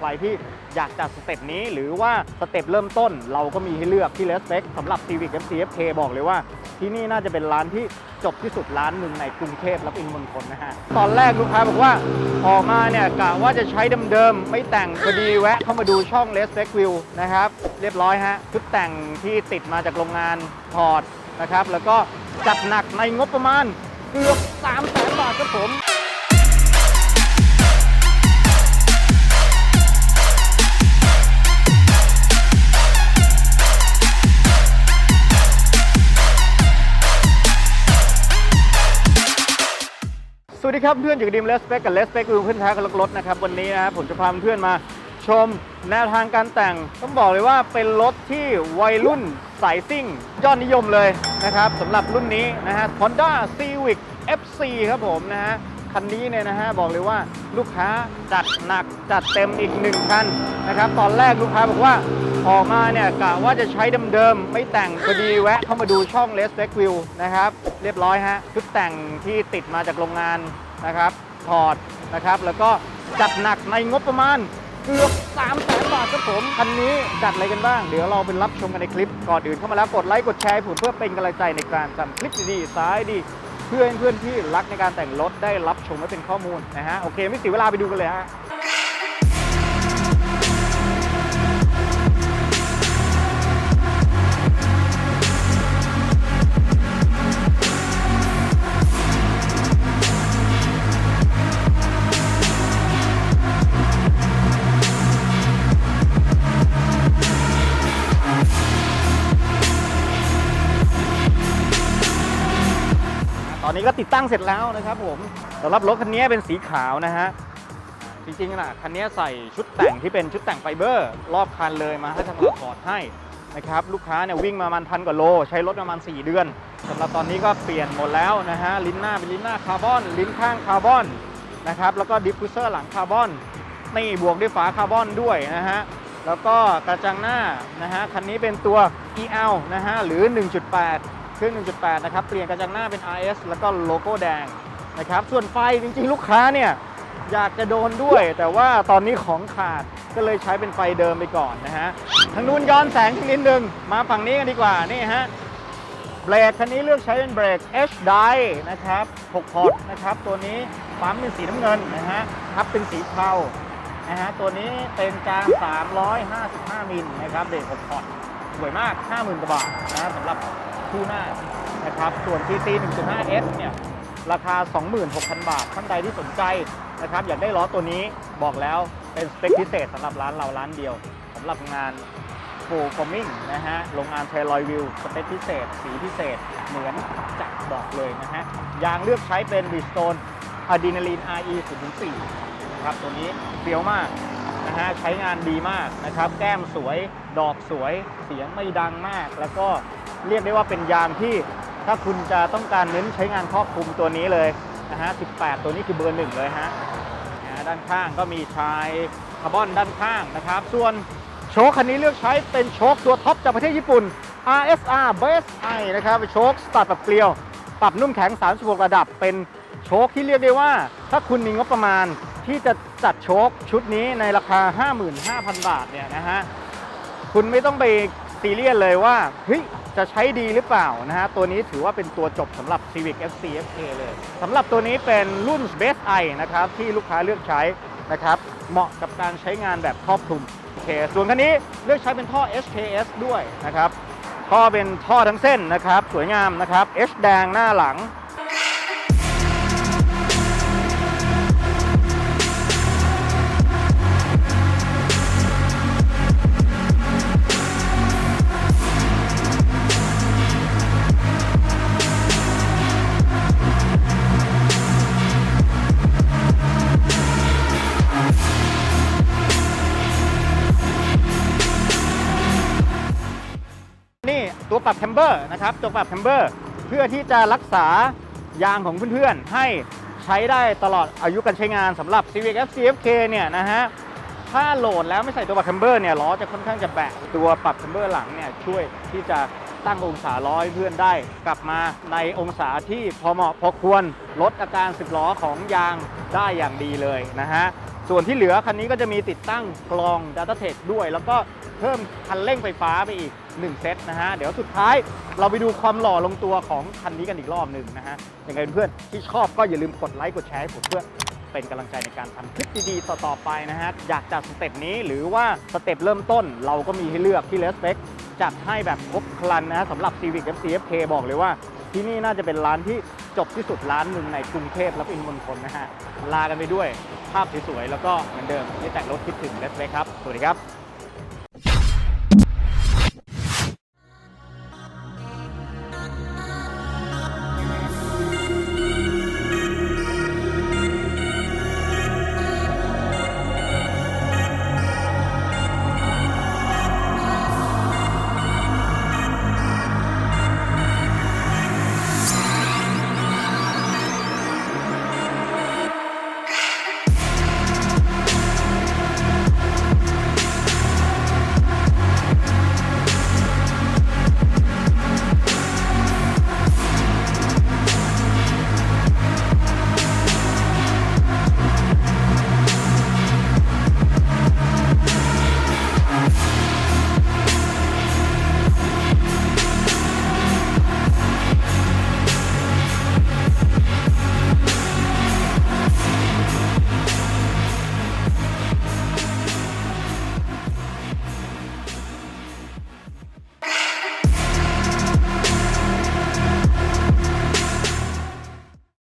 ใครที่อยากจัดสเต็ปนี้หรือว่าสเต็ปเริ่มต้น เราก็มีให้เลือกที่ Respect สำหรับ Civic FCFK บอกเลยว่า ที่นี่น่าจะเป็นร้านที่จบที่สุดร้านหนึ่งในกรุงเทพและปริมณฑลนะฮะ ตอนแรกลูกค้าบอกว่าออกมาเนี่ยกะว่าจะใช้เดิมๆ ไม่แต่งพอดีแวะเข้ามาดูช่อง Respect View นะครับ เรียบร้อยฮะชุดแต่งที่ติดมาจากโรงงานถอดนะครับ แล้วก็จัดหนักในงบประมาณเกือบ3แสนบาทครับผม วัสดีครับเพื่อนอยู่กับดิมเลสเปกกับเลสเปกวิวเพื่อนแท้กับรถนะครับ วันนี้นะครับผมจะพาเพื่อนมาชมแนวทางการแต่ง ต้องบอกเลยว่าเป็นรถที่วัยรุ่นสายซิ่ง ยอดนิยมเลยนะครับสำหรับรุ่นนี้นะฮะ Honda Civic FC ครับผมนะฮะ คันนี้เนี่ยนะฮะ บอกเลยว่าลูกค้าจัดหนักจัดเต็มอีกหนึ่งคันนะครับ ตอนแรกลูกค้าบอกว่าออกมาเนี่ยกะว่าจะใช้เดิมๆไม่แต่งพอดีแวะเข้ามาดูช่อง l e s p e c View นะครับ เรียบร้อยฮะชุดแต่งที่ติดมาจากโรงงานนะครับถอดนะครับ แล้วก็จัดหนักในงบประมาณเกือบ3แสนบาทครับผม คันนี้จัดอะไรกันบ้าง เดี๋ยวเราไปรับชมกันในคลิป ก่อนอื่นเข้ามาแล้วกดไลค์กดแชร์ผมเพื่อเป็นกำลังใจในการทำคลิปดีๆสายดี เพื่อให้เพื่อนที่รักในการแต่งรถได้รับชมและเป็นข้อมูลนะฮะ โอเค ไม่เสียเวลาไปดูกันเลยฮะ ตอนนี้ก็ติดตั้งเสร็จแล้วนะครับผมสำหรับรถคันนี้เป็นสีขาวนะฮะจริงๆนะคันนี้ใส่ชุดแต่งที่เป็นชุดแต่งไฟเบอร์ รอบคันเลยมาให้ทางเราถอดให้นะครับลูกค้าเนี่ยวิ่งมาประมาณพันกว่าโล ใช้รถประมาณ 4 เดือนสำหรับตอนนี้ก็เปลี่ยนหมดแล้วนะฮะลิ้นหน้าเป็นลิ้นหน้าคาร์บอน ลิ้นข้างคาร์บอนนะครับแล้วก็ดิฟฟิวเซอร์หลังคาร์บอนนี่บวกด้วยฝาคาร์บอนด้วยนะฮะแล้วก็กระจังหน้านะฮะคันนี้เป็นตัว EL นะฮะหรือ 1.8 เครื่อง 1.8 นะครับ เปลี่ยนกระจังหน้าเป็น RS แล้วก็โลโก้แดงนะครับ ส่วนไฟจริงๆ ลูกค้าเนี่ยอยากจะโดนด้วย แต่ว่าตอนนี้ของขาดก็เลยใช้เป็นไฟเดิมไปก่อนนะฮะ ทางนู้นย้อนแสงนิดนึง มาฝั่งนี้กันดีกว่า นี่ฮะ เบรกคันนี้เลือกใช้เป็นเบรก H d i นะครับ 6 พอร์ตนะครับ ตัวนี้ปั๊มเป็นสีน้ำเงินนะฮะ ทับเป็นสีเทา นะฮะ ตัวนี้เป็นกลาง 355 มิลนะครับ เบรก 6 พอร์ตสวยมาก 50,000กว่าบาทนะสำหรับ คู่หน้านะครับ ส่วน TC 1.5S เนี่ยราคา 26,000 บาท ท่านใดที่สนใจนะครับ อยากได้ล้อตัวนี้บอกแล้วเป็นสเปคพิเศษสำหรับร้านเราร้านเดียวสำหรับงานฟูลฟอร์มิ่งนะฮะโรงงานเทลอยวิวสเปคพิเศษ สีพิเศษ เหมือนจักบอกเลยนะฮะยางเลือกใช้เป็น b r i d g e s t o n e a d r e n a l i n e RE 0.4นะครับตัวนี้เปรี้ยวมากนะฮะใช้งานดีมากนะครับ แก้มสวยดอกสวยเสียงไม่ดังมาก แล้วก็ เรียกได้ว่าเป็นยางที่ถ้าคุณจะต้องการเน้นใช้งานครอบคลุมตัวนี้เลยนะฮะ 18 ตัวนี้คือเบอร์หนึ่งเลยฮะนะด้านข้างก็มีชายคาร์บอนด้านข้างนะครับ ส่วนโชคคันนี้เลือกใช้เป็นโชคตัวท็อปจากประเทศญี่ปุ่น RSR Base I นะครับโชคสตาร์ทแบบเกลียว ปรับนุ่มแข็ง 36 ระดับ เป็นโชคที่เรียกได้ว่า ถ้าคุณมีงบประมาณที่จะจัดโชคชุดนี้ในราคา 55,000 บาทเนี่ยนะฮะ คุณไม่ต้องไป ซีเรียสเลยว่าเฮ้ยจะใช้ดีหรือเปล่านะฮะ ตัวนี้ถือว่าเป็นตัวจบสำหรับ Civic FC FK เลยสำหรับตัวนี้เป็นรุ่น Base I นะครับที่ลูกค้าเลือกใช้นะครับ เหมาะกับการใช้งานแบบครอบคลุมโอเคส่วนคันนี้เลือกใช้เป็นท่อ HKS ด้วยนะครับท่อเป็นท่อทั้งเส้นนะครับ สวยงามนะครับ H แดงหน้าหลัง ตัวปรับแคมเบอร์นะครับตัวปรับแคมเบอร์เพื่อที่จะรักษายางของเพื่อนๆ ให้ใช้ได้ตลอดอายุการใช้งานสำหรับ Civic FCFK เนี่ยนะฮะถ้าโหลดแล้วไม่ใส่ตัวปรับแคมเบอร์เนี่ยล้อจะค่อนข้างจะแบะตัวปรับแคมเบอร์หลังเนี่ยช่วยที่จะตั้งองศาล้อให้เพื่อนได้ กลับมาในองศาที่พอเหมาะพอควรลดอาการสึกล้อของยางได้อย่างดีเลยนะฮะ ส่วนที่เหลือคันนี้ก็จะมีติดตั้งกลอง Data Tech ด้วย แล้วก็เพิ่มคันเร่งไฟฟ้าไปอีก 1 เซตนะฮะ เดี๋ยวสุดท้ายเราไปดูความหล่อลงตัวของคันนี้กันอีกรอบหนึ่งนะฮะยังไงเพื่อนๆที่ชอบก็อย่าลืมกดไลค์กดแชร์ให้ผมเพื่อเป็นกำลังใจในการทำคลิปดีๆ ต่อๆไปนะฮะ อยากจัดสเต็ปนี้หรือว่าสเต็ปเริ่มต้นเราก็มีให้เลือกที่ l e s p e c จัดให้แบบครบครันนะะสำหรับ Civic FCFK บอกเลยว่าที่นี่น่าจะเป็นร้านที่ จบที่สุดร้านหนึ่งในกรุงเทพและปริมณฑลนะฮะลากันไปด้วยภาพสวยๆแล้วก็เหมือนเดิมที่แต่งรถคิดถึงเลสเบครับ สวัสดีครับ